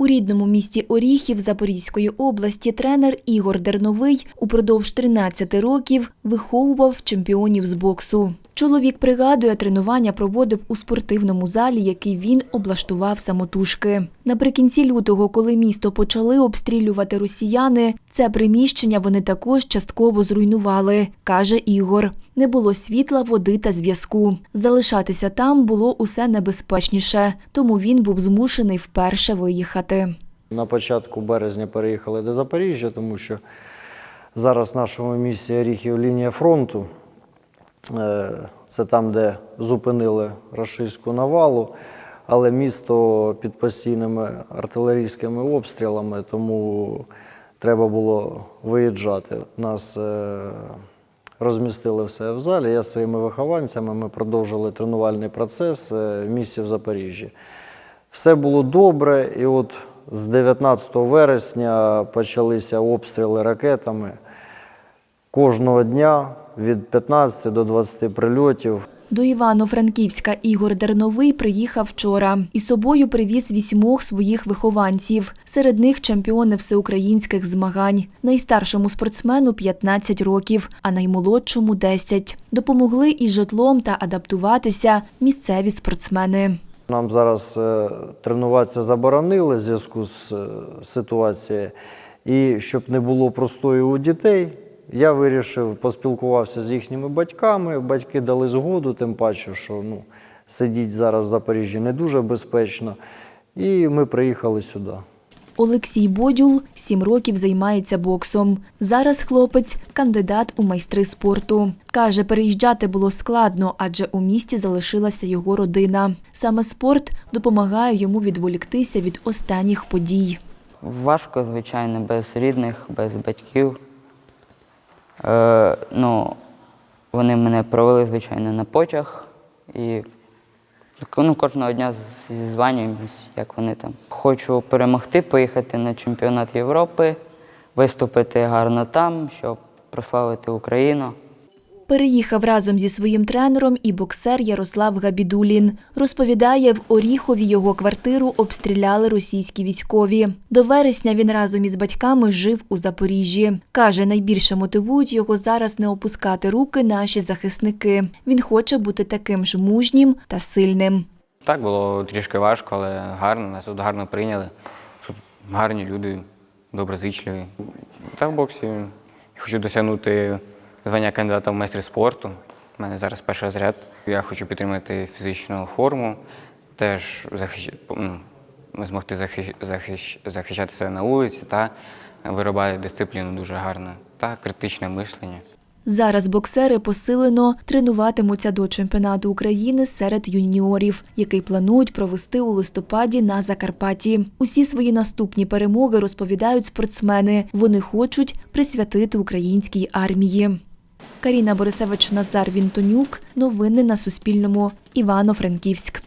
У рідному місті Оріхів Запорізької області тренер Ігор Дерновий упродовж 13 років виховував чемпіонів з боксу. Чоловік пригадує, тренування проводив у спортивному залі, який він облаштував самотужки. Наприкінці лютого, коли місто почали обстрілювати росіяни, це приміщення вони також частково зруйнували, каже Ігор. Не було світла, води та зв'язку. Залишатися там було усе небезпечніше, тому він був змушений вперше виїхати. На початку березня переїхали до Запоріжжя, тому що зараз нашому місті Оріхів лінія фронту. Е, Це там, де зупинили рашистську навалу, але місто під постійними артилерійськими обстрілами, тому треба було виїжджати. Нас е, розмістили все в залі. Я зі своїми вихованцями ми продовжили тренувальний процес е, в місті в Запоріжжі. Все було добре, і от з 19 вересня почалися обстріли ракетами. Кожного дня від 15 до 20 прильотів. До Івано-Франківська Ігор Дерновий приїхав вчора. Із собою привіз вісьмох своїх вихованців. Серед них чемпіони всеукраїнських змагань. Найстаршому спортсмену 15 років, а наймолодшому 10. Допомогли із житлом та адаптуватися місцеві спортсмени. Нам зараз е, тренуватися заборонили в зв'язку з е, ситуацією. І щоб не було простою у дітей, я вирішив, поспілкувався з їхніми батьками. Батьки дали згоду, тим паче, що ну, сидіть зараз в Запоріжжі не дуже безпечно. І ми приїхали сюди. Олексій Бодюл сім років займається боксом. Зараз хлопець кандидат у майстри спорту. Каже, переїжджати було складно, адже у місті залишилася його родина. Саме спорт допомагає йому відволіктися від останніх подій. Важко, звичайно, без рідних, без батьків. Е, ну, вони мене провели, звичайно, на потяг і ну, кожного дня зізванюємось, як вони там. Хочу перемогти, поїхати на чемпіонат Європи, виступити гарно там, щоб прославити Україну. Переїхав разом зі своїм тренером і боксер Ярослав Габідулін. Розповідає, в Оріхові його квартиру обстріляли російські військові. До вересня він разом із батьками жив у Запоріжжі. Каже, найбільше мотивують його зараз не опускати руки наші захисники. Він хоче бути таким ж мужнім та сильним. Так було трішки важко, але гарно, нас тут гарно прийняли. Тут гарні люди, доброзичливі. Та в боксі хочу досягнути звання кандидата в майстри спорту. У мене зараз перший розряд. Я хочу підтримати фізичну форму, теж захищ... ну, змогти захищ... Захищ... захищати себе на вулиці та виробляти дисципліну дуже гарно та критичне мислення. Зараз боксери посилено тренуватимуться до чемпіонату України серед юніорів, який планують провести у листопаді на Закарпатті. Усі свої наступні перемоги розповідають спортсмени. Вони хочуть присвятити українській армії. Каріна Борисевич Назар Вінтонюк. Новини на Суспільному. Івано-Франківськ.